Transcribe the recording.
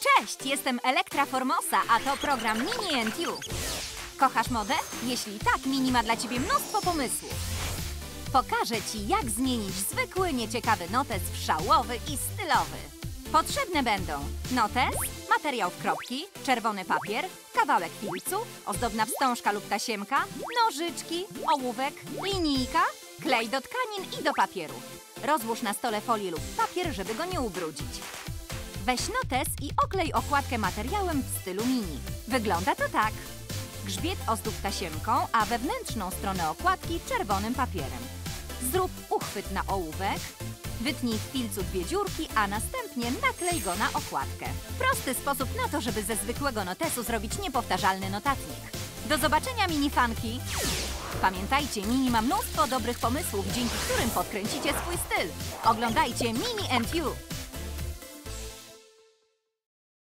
Cześć, jestem Elektra Formosa, a to program Mini and You. Kochasz modę? Jeśli tak, Mini ma dla Ciebie mnóstwo pomysłów. Pokażę Ci, jak zmienić zwykły, nieciekawy notes w szałowy i stylowy. Potrzebne będą notes, materiał w kropki, czerwony papier, kawałek filcu, ozdobna wstążka lub tasiemka, nożyczki, ołówek, linijka, klej do tkanin i do papieru. Rozłóż na stole folię lub papier, żeby go nie ubrudzić. Weź notes i oklej okładkę materiałem w stylu mini. Wygląda to tak. Grzbiet ozdób tasiemką, a wewnętrzną stronę okładki czerwonym papierem. Zrób uchwyt na ołówek, wytnij w filcu dwie dziurki, a następnie naklej go na okładkę. Prosty sposób na to, żeby ze zwykłego notesu zrobić niepowtarzalny notatnik. Do zobaczenia, minifanki! Pamiętajcie, Mini ma mnóstwo dobrych pomysłów, dzięki którym podkręcicie swój styl. Oglądajcie Mini and You!